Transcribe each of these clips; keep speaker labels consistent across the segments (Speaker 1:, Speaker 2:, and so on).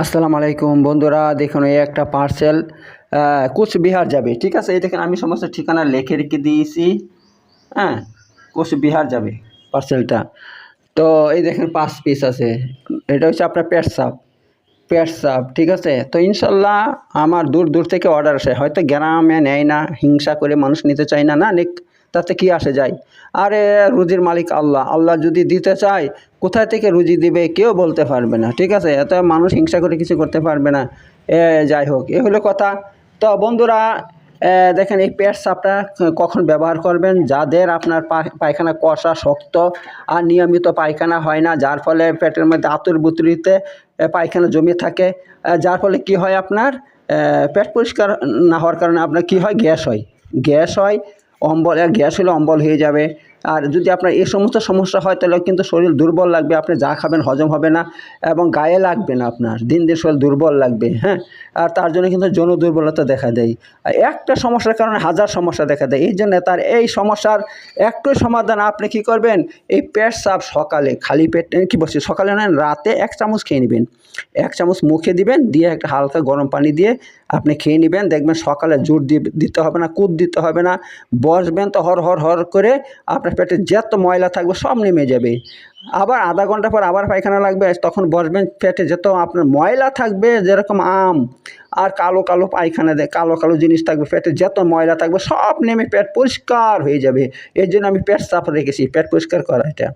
Speaker 1: আসসালামু আলাইকুম বন্ধুরা, দেখুন এই একটা পার্সেল কোচবিহার যাবে, ঠিক আছে? এই দেখেন আমি সমস্ত ঠিকানা লিখে রেখে দিয়েছি হ্যাঁ? কোচবিহার যাবে পার্সেলটা তো এই দেখেন পাঁচ পিস আছে, এটা হচ্ছে আপনার পেট সাপ পেট সাপ ঠিক আছে? তো ইনশাল্লাহ আমার দূর দূর থেকে অর্ডার আসে, হয়তো গ্রামে নেয় না, হিংসা করে মানুষ নিতে চায় না না, নিক তাতে কি আসে যায়? আরে, রুজির মালিক আল্লাহ। আল্লাহ যদি দিতে চায়, কোথায় থেকে রুজি দিবে কেউ বলতে পারবে না, ঠিক আছে? এত মানুষ হিংসা করে কিছু করতে পারবে না। এ, যাই হোক, এ হলো কথা। তো বন্ধুরা দেখেন এই পেট সাপটা কখন ব্যবহার করবেন? যাদের আপনার পায়খানা কষা শক্ত আর নিয়মিত পায়খানা হয় না, যার ফলে পেটের মধ্যে আতুর বুতুরিতে পায়খানা জমে থাকে। যার ফলে কি হয় আপনার? পেট পরিষ্কার না হওয়ার কারণে আপনার কি হয়? গ্যাস হয়। গ্যাস হয় অম্বল গ্যাস হলে অম্বল হয়ে যাবে। আর যদি আপনার এই সমস্ত সমস্যা হয়, তাহলে কিন্তু শরীর দুর্বল লাগবে, আপনি যা খাবেন হজম হবে না এবং গায়ে লাগবে না আপনার। দিন দিন শরীর দুর্বল লাগবে হ্যাঁ? আর তার জন্য কিন্তু যৌন দুর্বলতা দেখা দেয়। আর একটা সমস্যার কারণে হাজার সমস্যা দেখা দেয়। এই জন্য তার এই সমস্যার একটু সমাধান আপনি কি করবেন? এই পেট সাপ সকালে, খালি পেট কি বলছি? সকালে নয়, রাতে এক চামচ খেয়ে নেবেন। এক চামচ মুখে দিবেন, দিয়ে একটা হালকা গরম পানি দিয়ে আপনি খেয়ে নেবেন। দেখবেন সকালে জোর দিতে হবে না কুদ দিতে হবে না। বসবেন তো হর হর হর করে আপনার পেটে যত ময়লা থাকবে সব নেমে যাবে। আবার আধা ঘণ্টা পর আবার পায়খানা লাগবে, তখন বসবেন পেটে যত আপনার ময়লা থাকবে, যেরকম আম আর কালো কালো পায়খানা দেয় কালো কালো জিনিস থাকবে, পেটে যত ময়লা থাকবে সব নেমে পেট পরিষ্কার হয়ে যাবে। এর জন্য আমি পেট সাফ রেখেছি, পেট পরিষ্কার করা এটা।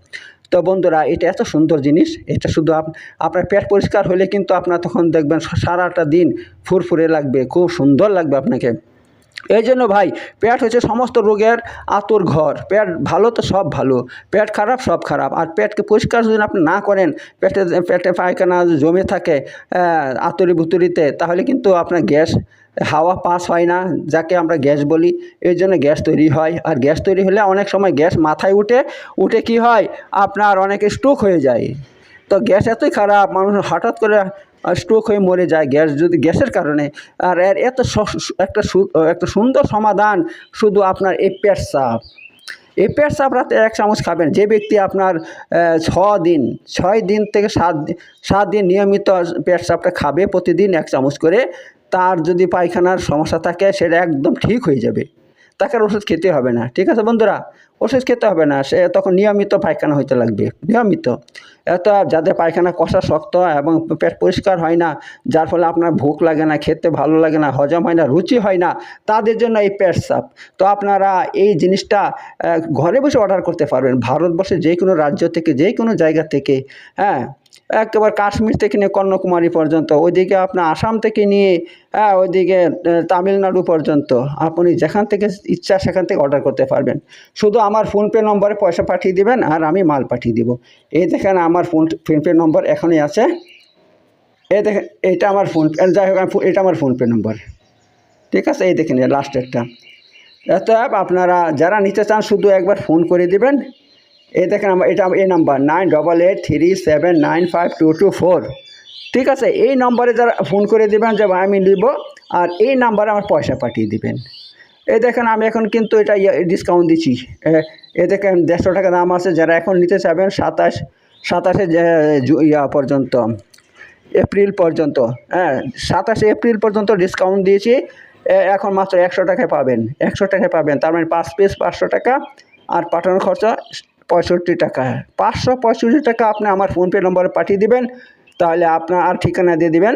Speaker 1: তো বন্ধুরা, এটা এত সুন্দর জিনিস, এটা শুধু আপ- আপনার পেট পরিষ্কার হলে কিন্তু আপনার তখন দেখবেন সারাটা দিন ফুরফুরে লাগবে, খুব সুন্দর লাগবে আপনাকে। এই জন্য ভাই, পেট হচ্ছে সমস্ত রোগের আতর ঘর, পেট ভালো তো সব ভালো, পেট খারাপ সব খারাপ, আর পেটকে পরিষ্কার যদি আপনি না করেন, পেটে পেটে পায়খানা জমে থাকে আতরি ভুতুরিতে তাহলে কিন্তু আপনার গ্যাস হাওয়া পাস হয় না, যাকে আমরা গ্যাস বলি। এই জন্য গ্যাস তৈরি হয়। আর গ্যাস তৈরি হলে অনেক সময় গ্যাস মাথায় উঠে উঠে কি হয়? আপনার অনেকে স্ট্রোক হয়ে যায়। তো গ্যাস এতই খারাপ, মানুষ হঠাৎ করে স্ট্রোক হয়ে মরে যায় গ্যাস, যদি গ্যাসের কারণে। আর এর এত একটা একটা সুন্দর সমাধান শুধু আপনার এই পেট সাপ এই পেট সাপ রাতে এক চামচ খাবেন। যে ব্যক্তি আপনার ছ দিন, ছয় দিন থেকে সাত সাত দিন নিয়মিত পেট সাপটা খাবে প্রতিদিন এক চামচ করে তার যদি পায়খানার সমস্যা থাকে, সেটা একদম ঠিক হয়ে যাবে। তাকে আর ওষুধ খেতে হবে না। ঠিক আছে বন্ধুরা? ওষুধ খেতে হবে না। সে তখন নিয়মিত পায়খানা হইতে লাগবে। নিয়মিত। এত যাদের পায়খানা কষা শক্ত এবং পেট পরিষ্কার হয় না, যার ফলে আপনার ভুক লাগে না, খেতে ভালো লাগে না, হজম হয় না, রুচি হয় না, তাদের জন্য এই পেট সাপ তো আপনারা এই জিনিসটা ঘরে বসে অর্ডার করতে পারবেন। ভারতবর্ষের যে কোনো রাজ্য থেকে যে কোনো জায়গা থেকে হ্যাঁ? একেবারে কাশ্মীর থেকে নিয়ে কন্যাকুমারী পর্যন্ত, ওইদিকে আপনার আসাম থেকে নিয়ে হ্যাঁ ওইদিকে তামিলনাড়ু পর্যন্ত। আপনি যেখান থেকে ইচ্ছা সেখান থেকে অর্ডার করতে পারবেন। শুধু আমার ফোনপে নম্বরে পয়সা পাঠিয়ে দিবেন আর আমি মাল পাঠিয়ে দিব। এই দেখেন আমার ফোন, ফোনপে নম্বর এখনই আছে। এই দেখেন এটা আমার ফোন যাই হোক এটা আমার ফোনপে নম্বর। ঠিক আছে? এই দেখেন লাস্টেরটা এত আপনারা যারা নিতে চান, শুধু একবার ফোন করে দিবেন। এই দেখেন আমার এটা এই number nine double eight three seven nine five two two four ঠিক আছে, এই নম্বরে যারা ফোন করে দেবেন যে আমি নিব। আর এই নাম্বারে আমার পয়সা পাঠিয়ে দিবেন। এই দেখেন, আমি এখন কিন্তু এটা ডিসকাউন্ট দিচ্ছি। এ- এ দেখেন, দেড়শো টাকা দাম আছে। যারা এখন নিতে চাবেন সাতাশ, সাতাশে ইয়া পর্যন্ত, এপ্রিল পর্যন্ত হ্যাঁ সাতাশে এপ্রিল পর্যন্ত ডিসকাউন্ট দিয়েছি। এখন মাত্র একশো টাকায় পাবেন। একশো টাকায় পাবেন। তার মানে পাঁচ পিস পাঁচশো টাকা। আর পাঠানোর খরচা পঁয়ষট্টি টাকা। পাঁচশো পঁয়ষট্টি টাকা আপনি আমার ফোনপে নম্বরে পাঠিয়ে দেবেন, তাহলে আপনার আর ঠিকানা দিয়ে দেবেন,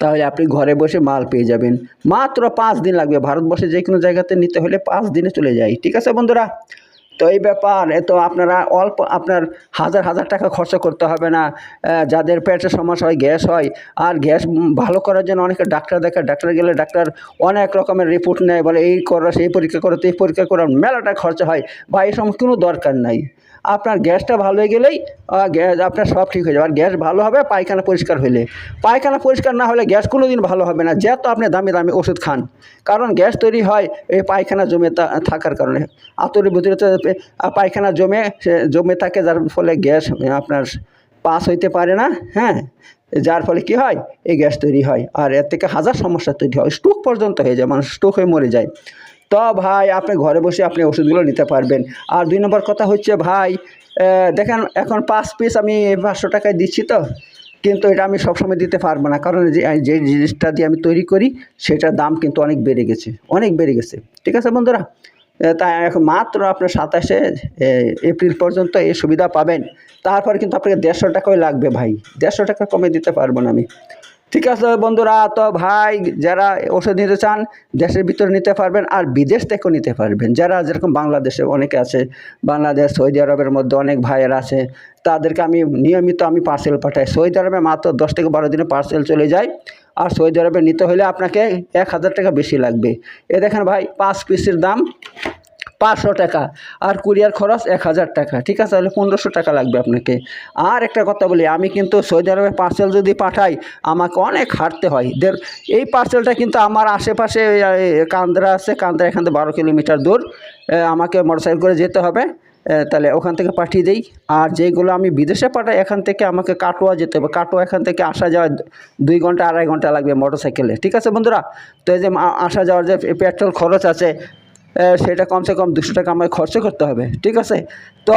Speaker 1: তাহলে আপনি ঘরে বসে মাল পেয়ে যাবেন। মাত্র পাঁচ দিন লাগবে ভারতবর্ষে যে কোনো জায়গাতে নিতে হলে পাঁচ দিনে চলে যায়। ঠিক আছে বন্ধুরা? তো এই ব্যাপার তো আপনারা অল্প আপনার হাজার হাজার টাকা খরচ করতে হবে না। যাদের পেটের সমস্যা হয়, গ্যাস হয়, আর গ্যাস ভালো করার জন্য অনেকে ডাক্তার দেখে ডাক্তার গেলে ডাক্তার অনেক রকমের রিপোর্ট নেয়, বলে এই করো, সেই পরীক্ষা করো এই পরীক্ষা করো, মেলাটা খরচা হয়। বা এই সময় কোনো দরকার নাই। আপনার গ্যাসটা ভালো হয়ে গেলেই গ্যাস আপনার সব ঠিক হয়ে যাবে। আর গ্যাস ভালো হবে, পায়খানা পরিষ্কার হলে পায়খানা পরিষ্কার না হলে গ্যাস কোনো দিন ভালো হবে না। যত আপনি দামি দামি ওষুধ খান, কারণ গ্যাস তৈরি হয় এই পায়খানা জমে থাকার কারণে। আতরের ভিতরে পায়খানা জমে জমে থাকে, যার ফলে গ্যাস আপনার পাস হইতে পারে না হ্যাঁ? যার ফলে কি হয়? এই গ্যাস তৈরি হয়। আর এর থেকে হাজার সমস্যা তৈরি হয়। স্ট্রোক পর্যন্ত হয়ে যায়, মানুষ স্ট্রোক হয়ে মরে যায়। তো ভাই, আপনি ঘরে বসে আপনি ওষুধগুলো নিতে পারবেন। আর দুই নম্বর কথা হচ্ছে ভাই দেখেন এখন পাঁচ পিস আমি পাঁচশো টাকায় দিচ্ছি তো, কিন্তু এটা আমি সবসময় দিতে পারব না। কারণ যে যে জিনিসটা দিয়ে আমি তৈরি করি, সেটার দাম কিন্তু অনেক বেড়ে গেছে, অনেক বেড়ে গেছে। ঠিক আছে বন্ধুরা? তাই এখন মাত্র আপনার সাতাশে এপ্রিল পর্যন্ত এই সুবিধা পাবেন। তারপর কিন্তু আপনাকে দেড়শো টাকাই লাগবে ভাই, দেড়শো টাকা কমে দিতে পারব না আমি। ঠিক আছে বন্ধুরা, তো ভাই, যারা ওষুধ নিতে চান, দেশের ভিতরে নিতে পারবেন আর বিদেশ থেকেও নিতে পারবেন। যারা যেরকম বাংলাদেশে অনেকে আছে, বাংলাদেশ, সৌদি আরবের মধ্যে অনেক ভাইয়ের আছে, তাদেরকে আমি নিয়মিত আমি পার্সেল পাঠাই। সৌদি আরবে মাত্র দশ থেকে বারো দিনে পার্সেল চলে যায়। আর সৌদি আরবে নিতে হলে আপনাকে এক হাজার টাকা বেশি লাগবে। এ দেখেন ভাই, পাঁচ পিসের দাম। পাঁচশো টাকা আর কুরিয়ার খরচ এক হাজার টাকা। ঠিক আছে? তাহলে পনেরোশো টাকা লাগবে আপনাকে। আর একটা কথা বলি, আমি কিন্তু সৌদি আরবে পার্সেল যদি পাঠাই, আমাকে অনেক হাঁটতে হয়। দের এই পার্সেলটা কিন্তু আমার আশেপাশে কান্দ্রা আছে, কান্দ্রা এখান থেকে বারো কিলোমিটার দূর। আমাকে মোটরসাইকেল করে যেতে হবে। তাহলে ওখান থেকে পাঠিয়ে দিই। আর যেগুলো আমি বিদেশে পাঠাই, এখান থেকে আমাকে কাটোয়া যেতে হবে। কাটোয়া এখান থেকে আসা যাওয়া দুই ঘণ্টা, আড়াই ঘণ্টা লাগবে মোটরসাইকেলে ঠিক আছে বন্ধুরা? তো এই যে আসা যাওয়ার যে পেট্রোল খরচ আছে সেটা কমসে কম দুশো টাকা আমায় খরচ করতে হবে, ঠিক আছে? তো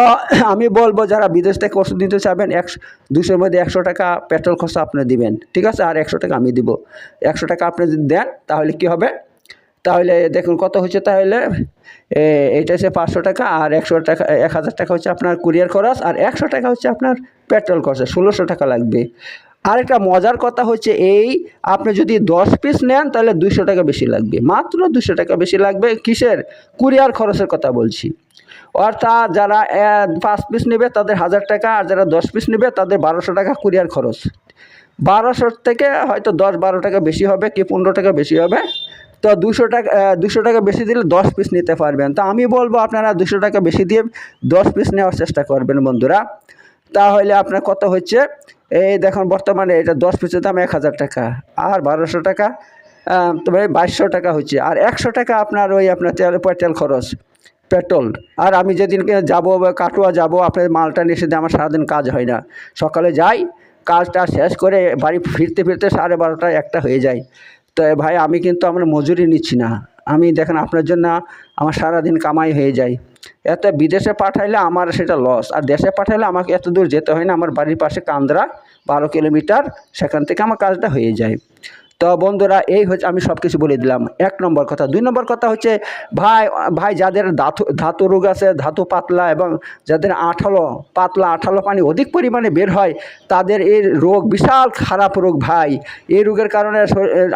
Speaker 1: আমি বলব যারা বিদেশ থেকে ওষুধ নিতে চাবেন একশো দুশোর মধ্যে একশো টাকা পেট্রোল খরচ আপনি দিবেন, ঠিক আছে? আর একশো টাকা আমি দিব। একশো টাকা আপনি যদি দেন, তাহলে কি হবে? তাহলে দেখুন কত হচ্ছে তাহলে? এটা হচ্ছে পাঁচশো টাকা, আর একশো টাকা, এক হাজার টাকা হচ্ছে আপনার কুরিয়ার খরচ, আর একশো টাকা হচ্ছে আপনার পেট্রোল খরচ, ষোলোশো টাকা লাগবে। আরেকটা মজার কথা হচ্ছে এই, আপনি যদি দশ পিস নেন, তাহলে দুশো টাকা বেশি লাগবে। মাত্র দুশো টাকা বেশি লাগবে কিসের? কুরিয়ার খরচের কথা বলছি। অর্থাৎ যারা পাঁচ পিস নেবে, তাদের হাজার টাকা, আর যারা দশ পিস নেবে, তাদের বারোশো টাকা কুরিয়ার খরচ। বারোশো থেকে হয়তো দশ, বারো টাকা বেশি হবে কি পনেরো টাকা বেশি হবে। তো দুশো টাকা দুশো টাকা বেশি দিলে দশ পিস নিতে পারবেন। তো আমি বলব আপনারা দুশো টাকা বেশি দিয়ে দশ পিস নেওয়ার চেষ্টা করবেন বন্ধুরা। তাহলে আপনার কত হচ্ছে? এই দেখুন, বর্তমানে এটা দশ পিসের দাম এক হাজার টাকা, আর বারোশো টাকা তবে বাইশশো টাকা হচ্ছে। আর একশো টাকা আপনার ওই আপনার তেল, পেট্রোল খরচ, পেট্রোল। আর আমি যেদিনকে যাব, কাটোয়া যাব, আপনার মালটা নিয়ে এসে দিয়ে আমার সারাদিন কাজ হয় না। সকালে যাই, কাজটা শেষ করে বাড়ি ফিরতে ফিরতে সাড়ে বারোটা একটা হয়ে যায়। তো ভাই, আমি কিন্তু আমার মজুরি নিচ্ছি না। আমি দেখেন, আপনার জন্য আমার সারাদিন কামাই হয়ে যায়। এত বিদেশে পাঠাইলে আমার সেটা লস আর দেশে পাঠাইলে আমাকে এত দূর যেতে হয় না, আমার বাড়ির পাশে কান্দ্রা, বারো কিলোমিটার, সেখান থেকে আমার কাজটা হয়ে যায়। তো বন্ধুরা, এই হচ্ছে আমি সব কিছু বলে দিলাম। এক নম্বর কথা। দুই নম্বর কথা হচ্ছে, ভাই ভাই, যাদের ধাতু ধাতু রোগ আছে, ধাতু পাতলা এবং যাদের আঠালো, পাতলা আঠালো পানি অধিক পরিমাণে বের হয়, তাদের এই রোগ, বিশাল খারাপ রোগ ভাই। এই রোগের কারণে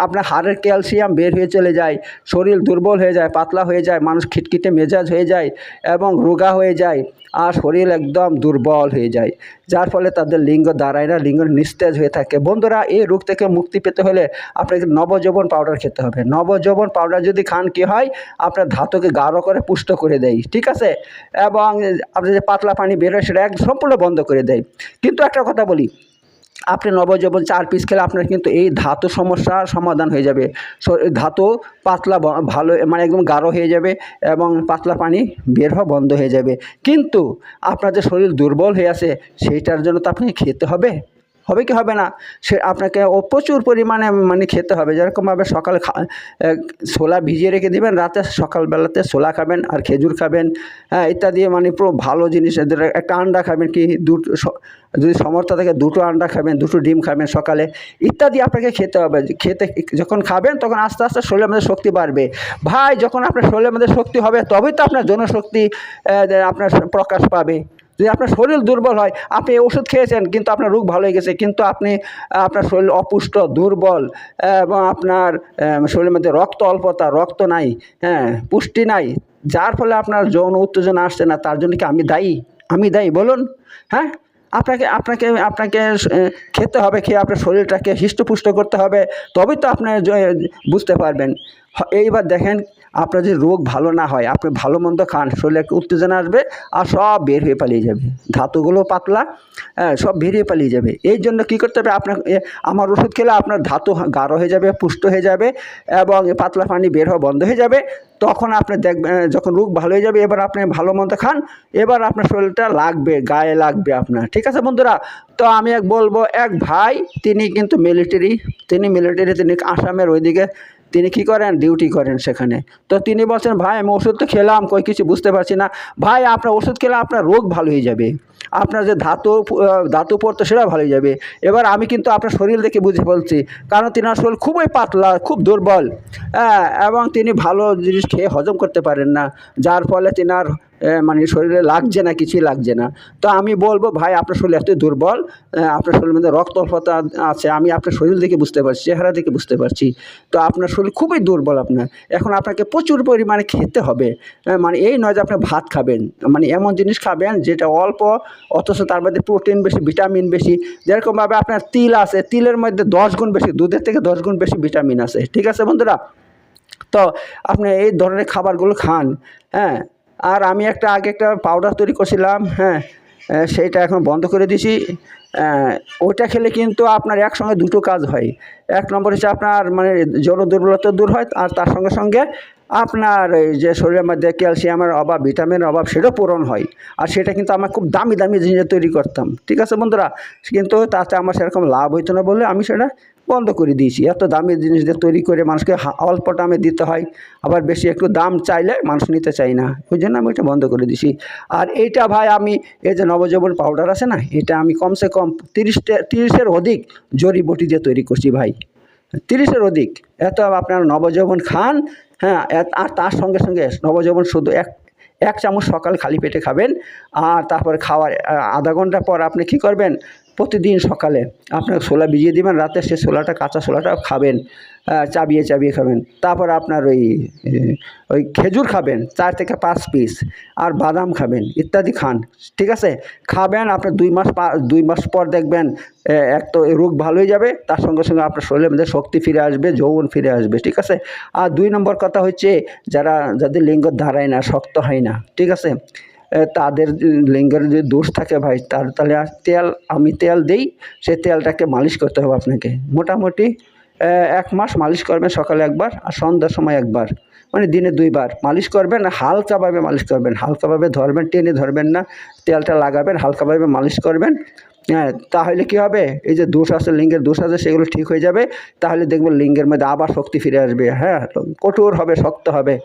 Speaker 1: আপনার হাড়ের ক্যালসিয়াম বের হয়ে চলে যায়, শরীর দুর্বল হয়ে যায়, পাতলা হয়ে যায়, মানুষ খিটখিটে মেজাজ হয়ে যায় এবং রোগা হয়ে যায়। আর শরীর একদম দুর্বল হয়ে যায়। যার ফলে তাদের লিঙ্গ দাঁড়ায় না, লিঙ্গ নিস্তেজ হয়ে থাকে। বন্ধুরা, এই রোগ থেকে মুক্তি পেতে হলে আপনাকে নবযৌবন পাউডার খেতে হবে। নবযৌবন পাউডার যদি খান, কি হয়? আপনার ধাতুকে গাঢ় করে পুষ্ট করে দেয়, ঠিক আছে? এবং আপনার যে পাতলা পানি বেরোয় সেটা এক সম্পূর্ণ বন্ধ করে দেয়। কিন্তু একটা কথা বলি আপনি নবজীবন চার পিস খেলে আপনার কিন্তু এই ধাতু সমস্যার সমাধান হয়ে যাবে। ধাতু পাতলা ভালো মানে একদম গাঢ় হয়ে যাবে এবং পাতলা পানি বের হওয়া বন্ধ হয়ে যাবে। কিন্তু আপনার যে শরীর দুর্বল হয়ে আছে, সেইটার জন্য তো আপনাকে খেতে হবে। হবে কি হবে না? সে আপনাকে ও প্রচুর পরিমাণে মানে খেতে হবে। যেরকমভাবে সকালে ছোলা ভিজিয়ে রেখে দেবেন, রাতে সকালবেলাতে ছোলা খাবেন আর খেজুর খাবেন হ্যাঁ ইত্যাদি মানে পুরো ভালো জিনিস। একটা আন্ডা খাবেন কি, দুটো যদি সমর্থ থাকে দুটো আন্ডা খাবেন, দুটো ডিম খাবেন সকালে, ইত্যাদি আপনাকে খেতে হবে। খেতে যখন খাবেন তখন আস্তে আস্তে শরীরের মধ্যে শক্তি বাড়বে। ভাই, যখন আপনার শরীরের মধ্যে শক্তি হবে, তবেই তো আপনার জনশক্তি আপনার প্রকাশ পাবে। যদি আপনার শরীর দুর্বল হয়, আপনি ওষুধ খেয়েছেন, কিন্তু আপনার রোগ ভালো হয়ে গেছে, কিন্তু আপনি আপনার শরীর অপুষ্ট, দুর্বল, এবং আপনার শরীরের মধ্যে রক্ত অল্পতা, রক্ত নাই হ্যাঁ পুষ্টি নাই, যার ফলে আপনার যৌন উত্তেজনা আসছে না, তার জন্য কি আমি দায়ী? আমি দায়ী, বলুন হ্যাঁ? আপনাকে আপনাকে আপনাকে খেতে হবে, খেয়ে আপনার শরীরটাকে হৃষ্টপুষ্ট করতে হবে, তবেই তো আপনি বুঝতে পারবেন। এইবার দেখেন আপনার যদি রোগ ভালো না হয়, আপনি ভালো মন্দ খান, শরীরে একটা উত্তেজনা আসবে আর সব বের হয়ে পালিয়ে যাবে। ধাতুগুলো পাতলা হ্যাঁ সব বেরিয়ে পালিয়ে যাবে। এই জন্য কী করতে হবে? আপনার আমার ওষুধ খেলে আপনার ধাতু গাঢ় হয়ে যাবে, পুষ্ট হয়ে যাবে এবং পাতলা পানি বের হওয়া বন্ধ হয়ে যাবে। তখন আপনি দেখবেন যখন রোগ ভালো হয়ে যাবে, এবার আপনি ভালো মন্দ খান, এবার আপনার শরীরটা লাগবে, গায়ে লাগবে আপনার। ঠিক আছে বন্ধুরা? তো আমি এক বলব, এক ভাই, তিনি কিন্তু মিলিটারি তিনি মিলিটারি তিনি আসামের ওইদিকে তিনি কি করেন? ডিউটি করেন সেখানে। তো তিনি বলছেন, ভাই, আমি ওষুধ তো খেলাম, কই কিছু বুঝতে পারছি না। ভাই, আপনার ওষুধ খেলে আপনার রোগ ভালো হয়ে যাবে। আপনার যে ধাতু ধাতু পড়তো সেটা ভালো যাবে। এবার আমি কিন্তু আপনার শরীর দেখে বুঝে বলছি, কারণ তিনার শরীর খুবই পাতলা, খুব দুর্বল। হ্যাঁ এবং তিনি ভালো জিনিস খেয়ে হজম করতে পারেন না, যার ফলে তিনার মানে শরীরে লাগছে না, কিছুই লাগছে না। তো আমি বলব, ভাই, আপনার শরীর এত দুর্বল আপনার শরীরের মধ্যে রক্তল্পতা আছে, আমি আপনার শরীর দেখে বুঝতে পারছি, চেহারা দেখে বুঝতে পারছি। তো আপনার শরীর খুবই দুর্বল আপনার। এখন আপনাকে প্রচুর পরিমাণে খেতে হবে। মানে এই নয় যে আপনি ভাত খাবেন মানে এমন জিনিস খাবেন যেটা অল্প অথচ তার মধ্যে প্রোটিন বেশি ভিটামিন বেশি। যেরকমভাবে আপনার তিল আছে তিলের মধ্যে দশ গুণ বেশি দুধের থেকে দশ গুণ বেশি ভিটামিন আছে। ঠিক আছে বন্ধুরা? তো আপনি এই ধরনের খাবারগুলো খান হ্যাঁ? আর আমি একটা আগে একটা পাউডার তৈরি করছিলাম হ্যাঁ? সেইটা এখন বন্ধ করে আহ, ওইটা খেলে কিন্তু আপনার একসঙ্গে দুটো কাজ হয়। এক নম্বর হচ্ছে আপনার মানে জল দুর্বলতা দূর হয় আর তার সঙ্গে সঙ্গে আপনার যে শরীরের মধ্যে ক্যালসিয়ামের অভাব, ভিটামিনের অভাব সেটাও পূরণ হয়। আর সেটা কিন্তু আমার খুব দামি দামি জিনিস তৈরি করতাম। ঠিক আছে বন্ধুরা? কিন্তু তাতে আমার সেরকম লাভ হইতো না বলে আমি সেটা বন্ধ করে দিয়েছি। এত দামি জিনিস দিয়ে তৈরি করে মানুষকে অল্প দামে দিতে হয়। আবার বেশি একটু দাম চাইলে মানুষ নিতে চাই না। ওই জন্য আমি এটা বন্ধ করে দিয়েছি। আর এইটা ভাই আমি, এই যে নবজীবন পাউডার আছে না, এটা আমি কমসে কম তিরিশটা, তিরিশের অধিক জড়িবটি দিয়ে তৈরি করছি ভাই। তিরিশের অধিক। এত আপনার নবজীবন খান হ্যাঁ আর তার সঙ্গে সঙ্গে নবজীবন শুধু এক এক চামচ সকাল খালি পেটে খাবেন, আর তারপরে খাওয়ার আধা ঘণ্টা পর আপনি কি করবেন? প্রতিদিন সকালে আপনার ছোলা ভিজিয়ে দিবেন, রাতে সে ছোলাটা, কাঁচা ছোলাটা খাবেন চাবিয়ে চাবিয়ে খাবেন। তারপর আপনার ওই ওই খেজুর খাবেন, চার থেকে পাঁচ পিস আর বাদাম খাবেন, ইত্যাদি খান, ঠিক আছে? খাবেন আপনার দুই মাস দুই মাস পর দেখবেন এক তো রোগ ভালো হয়ে যাবে, তার সঙ্গে সঙ্গে আপনার শরীরের মধ্যে শক্তি ফিরে আসবে, যৌবন ফিরে আসবে, ঠিক আছে? আর দুই নম্বর কথা হচ্ছে, যারা, যাদের লিঙ্গ দাঁড়ায় না, শক্ত হয় না, ঠিক আছে? তাদের লিঙ্গের যে দোষ থাকে ভাই, তার তাহলে আর তেল, আমি তেল দেই, সে তেলটাকে মালিশ করতে হবে আপনাকে। মোটামুটি এক মাস মালিশ করবেন সকালে একবার আর সন্ধ্যার সময় একবার। মানে দিনে দুইবার। মালিশ করবেন হালকাভাবে মালিশ করবেন। হালকাভাবে ধরবেন, টেনে ধরবেন না। তেলটা লাগাবেন হালকাভাবে মালিশ করবেন। হ্যাঁ তাহলে কি হবে? এই যে দোষ আছে, লিঙ্গের দোষ আছে, সেগুলো ঠিক হয়ে যাবে। তাহলে দেখবেন লিঙ্গের মধ্যে আবার শক্তি ফিরে আসবে। হ্যাঁ কঠোর হবে, শক্ত হবে।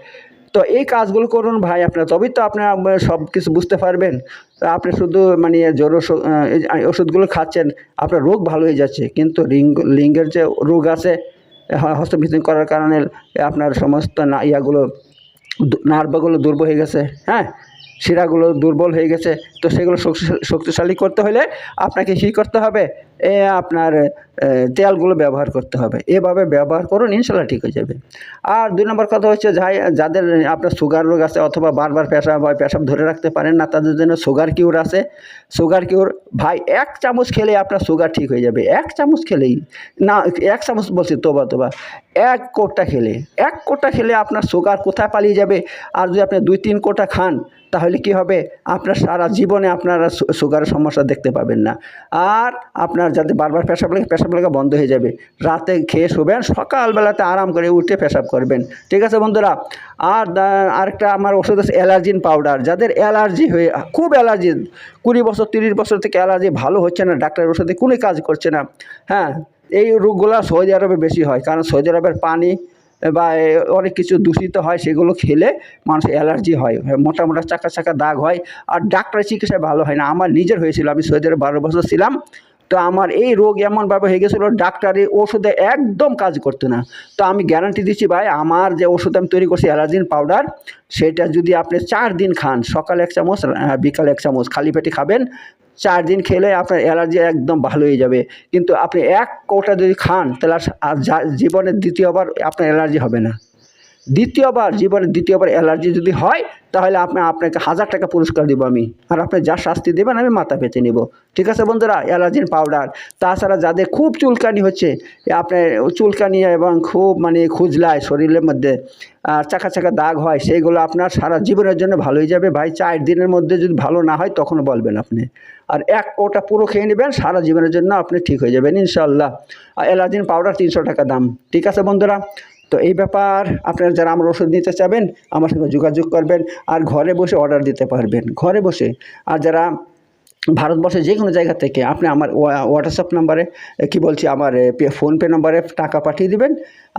Speaker 1: তো এই কাজগুলো করুন ভাই আপনার। তবেই তো আপনার সব কিছু বুঝতে পারবেন। আপনি শুধু মানে জ্বর ওষুধগুলো খাচ্ছেন, আপনার রোগ ভালো হয়ে যাচ্ছে। কিন্তু লিঙ্গ লিঙ্গের যে রোগ আছে হ- হস্তবিধি করার কারণে আপনার সমস্ত না, ইয়াগুলো নার্ভগুলো দুর্বল হয়ে গেছে। হ্যাঁ? শিরাগুলো দুর্বল হয়ে গেছে, তো সেগুলো শক্তি- শক্তিশালী করতে হলে আপনাকে কী করতে হবে? এ আপনার তেলগুলো ব্যবহার করতে হবে। এভাবে ব্যবহার করুন, ইনশাল্লাহ ঠিক হয়ে যাবে। আর দুই নম্বর কথা হচ্ছে যাই যাদের আপনার সুগার রোগ আছে অথবা বারবার পেশাব হয় পেশাব ধরে রাখতে পারেন না, তাদের জন্য সুগার কিউর আছে। সুগার কিউর ভাই, এক চামচ খেলে আপনার সুগার ঠিক হয়ে যাবে। এক চামচ খেলেই না, এক চামচ বলছি তোবা তোবা। এক কোটা খেলে। এক কোটা খেলে আপনার সুগার কোথায় পালিয়ে যাবে? আর যদি আপনি দুই তিন কোটা খান তাহলে কি হবে? আপনার সারা জীবনে আপনারা সুগারের সমস্যা দেখতে পাবেন না। আর আপনার যাতে বারবার পেশাব লাগে, পেশাব লাগা বন্ধ হয়ে যাবে। রাতে খেয়ে শুবেন, সকালবেলাতে আরাম করে উঠে পেশাব করবেন। ঠিক আছে বন্ধুরা? আর আরেকটা আমার ওষুধ আছে অ্যালার্জিন পাউডার। যাদের অ্যালার্জি হয়ে, খুব অ্যালার্জি, কুড়ি বছর, তিরিশ বছর থেকে অ্যালার্জি ভালো হচ্ছে না, ডাক্তারের ওষুধে কোনো কাজ করছে না। হ্যাঁ এই রোগগুলো সৌদি আরবে বেশি হয়। কারণ সৌদি আরবের পানি বা অনেক কিছু দূষিত হয়, সেগুলো খেলে মানুষ অ্যালার্জি হয়। মোটা মোটা চাকা চাকা দাগ হয়। আর ডাক্তারের চিকিৎসায় ভালো হয় না। আমার নিজের হয়েছিল। আমি সৌদি আরবে বারো বছর ছিলাম। তো আমার এই রোগ এমনভাবে হয়ে গেছিল ডাক্তারের ওষুধে একদম কাজ করতো না। তো আমি গ্যারান্টি দিচ্ছি ভাই, আমার যে ওষুধ আমি তৈরি করছি, অ্যালার্জিন পাউডার সেটা যদি আপনি চার দিন খান, সকাল এক চামচ বিকালে এক চামচ, খালি পেটে খাবেন চার দিন খেলে আপনার অ্যালার্জি একদম ভালো হয়ে যাবে। কিন্তু আপনি এক কৌটা যদি খান, তাহলে আর জীবনের দ্বিতীয়বার আপনার অ্যালার্জি হবে না। দ্বিতীয়বার জীবনে দ্বিতীয়বার অ্যালার্জি যদি হয়, তাহলে আপনি, আপনাকে হাজার টাকা পুরস্কার দিব আমি। আর আপনি যা শাস্তি দেবেন, আমি মাথা পেতে নিব। ঠিক আছে বন্ধুরা? অ্যালার্জিন পাউডার তাছাড়া যাদের খুব চুলকানি হচ্ছে আপনার চুলকানি এবং খুব মানে খুজলায় শরীরের মধ্যে, আর চাকা চাকা দাগ হয়, সেইগুলো আপনার সারা জীবনের জন্য ভালো হয়ে যাবে। ভাই, চার দিনের মধ্যে যদি ভালো না হয়, তখন বলবেন আপনি। আর এক ওটা পুরো খেয়ে নেবেন, সারা জীবনের জন্য আপনি ঠিক হয়ে যাবেন ইনশাল্লাহ অ্যালার্জিন পাউডার তিনশো টাকা দাম। ঠিক আছে বন্ধুরা? তো এই ব্যাপার আপনারা যারা আমার ওষুধ নিতে চাবেন, আমার সঙ্গে যোগাযোগ করবেন আর ঘরে বসে অর্ডার দিতে পারবেন। ঘরে বসে। আর যারা ভারতবর্ষের যে কোনো জায়গা থেকে আপনি আমার হোয়াটসঅ্যাপ নাম্বারে কি বলছি, আমার ফোনপে নাম্বারে টাকা পাঠিয়ে দিবেন।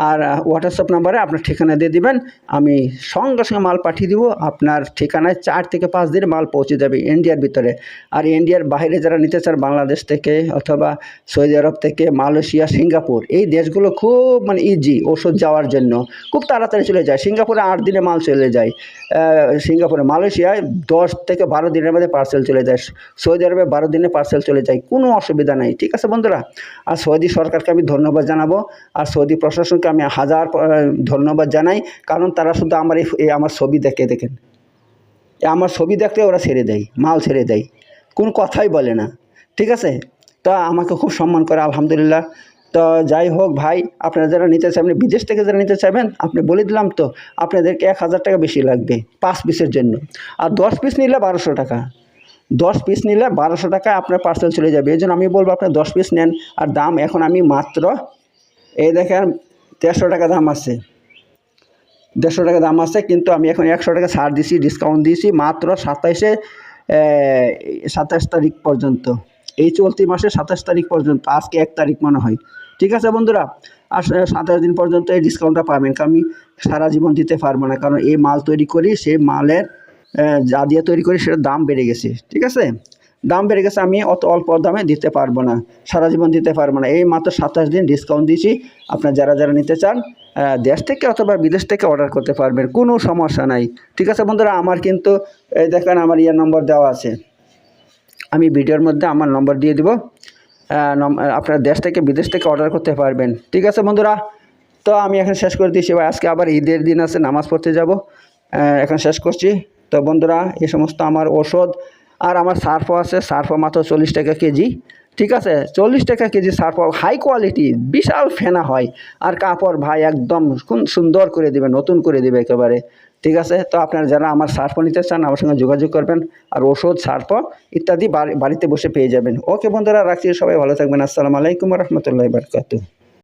Speaker 1: আর হোয়াটসঅ্যাপ নাম্বারে আপনার ঠিকানা দিয়ে দিবেন। আমি সঙ্গে সঙ্গে মাল পাঠিয়ে দিব। আপনার ঠিকানায় চার থেকে পাঁচ দিনে মাল পৌঁছে যাবে ইন্ডিয়ার ভিতরে। আর ইন্ডিয়ার বাইরে যারা নিতে চান, বাংলাদেশ থেকে অথবা সৌদি আরব থেকে, মালয়েশিয়া, সিঙ্গাপুর, এই দেশগুলো খুব মানে ইজি ওষুধ যাওয়ার জন্য। খুব তাড়াতাড়ি চলে যায়। সিঙ্গাপুরে আট দিনে মাল চলে যায়। সিঙ্গাপুরে মালয়েশিয়ায় দশ থেকে বারো দিনের মধ্যে পার্সেল চলে যায়। সৌদি আরবে বারো দিনে পার্সেল চলে যায়, কোনো অসুবিধা নেই, ঠিক আছে বন্ধুরা? আর সৌদি সরকারকে আমি ধন্যবাদ জানাব, আর সৌদি প্রশাসনকে আমি হাজার ধন্যবাদ জানাই, কারণ তারা শুধু আমার এই আমার ছবি দেখে, দেখেন। আমার ছবি দেখলে ওরা ছেড়ে দেয়, মাল ছেড়ে দেয়, কোনো কথাই বলে না, ঠিক আছে? তা আমাকে খুব সম্মান করে, আলহামদুলিল্লাহ। তো যাই হোক ভাই, আপনারা যারা নিতে চাইবেন, বিদেশ থেকে যারা নিতে চাইবেন, আপনি বলে দিলাম তো, আপনাদেরকে এক হাজার টাকা বেশি লাগবে, পাঁচ পিসের জন্য। আর দশ পিস নিলে বারোশো টাকা। দশ পিস নিলে বারোশো টাকায় আপনার পার্সেল চলে যাবে। এই জন্য আমি বলব আপনি দশ পিস নেন। আর দাম এখন আমি মাত্র, এই দেখেন, দেড়শো টাকা দাম আছে। দেড়শো টাকা দাম আছে, কিন্তু আমি এখন একশো টাকা ছাড় দিছি ডিসকাউন্ট দিয়েছি মাত্র সাতাইশে সাতাশ তারিখ পর্যন্ত। এই চলতি মাসে সাতাশ তারিখ পর্যন্ত, আজকে এক তারিখ মনে হয়। ঠিক আছে বন্ধুরা আর সাতাশ দিন পর্যন্ত এই ডিসকাউন্টটা পাবেন। কারণ আমি সারা জীবন দিতে পারব না, কারণ এই মাল তৈরি করি, সেই মালের যা দিয়ে তৈরি করি সেটার দাম বেড়ে গেছে, ঠিক আছে? দাম বেড়ে গেছে, আমি অত অল্প দামে দিতে পারব না, সারা জীবন দিতে পারব না। এই মাত্র সাতাশ দিন ডিসকাউন্ট দিয়েছি, আপনার যারা যারা নিতে চান দেশ থেকে অথবা বিদেশ থেকে অর্ডার করতে পারবেন, কোনো সমস্যা নাই, ঠিক আছে বন্ধুরা? আমার কিন্তু এই দেখেন আমার ইয়ে নম্বর দেওয়া আছে। আমি ভিডিওর মধ্যে আমার নম্বর দিয়ে দিব আপনার দেশ থেকে বিদেশ থেকে অর্ডার করতে পারবেন, ঠিক আছে বন্ধুরা? তো আমি এখন শেষ করে দিয়েছি আজকে আবার ঈদের দিন আছে, নামাজ পড়তে যাব এখন শেষ করছি। তো বন্ধুরা, এই সমস্ত আমার ওষুধ আর আমার সার্ফও আছে। সার্ফও মাত্র চল্লিশ টাকা কেজি। ঠিক আছে? চল্লিশ টাকা কেজি সার্ফ, হাই কোয়ালিটি, বিশাল ফেনা হয়। আর কাপড় ভাই একদম সুন্দর করে দিবে, নতুন করে দিবে একেবারে। ঠিক আছে? তো আপনারা যারা আমার সার্ফ নিতে চান, আমার সঙ্গে যোগাযোগ করবেন। আর ওষুধ সার্ফ ইত্যাদি বাড়িতে বসে পেয়ে যাবেন। ওকে বন্ধুরা, রাখছি সবাই। ভালো থাকবেন। আসসালামু আলাইকুম রহমতুল্লাহ বারকাতু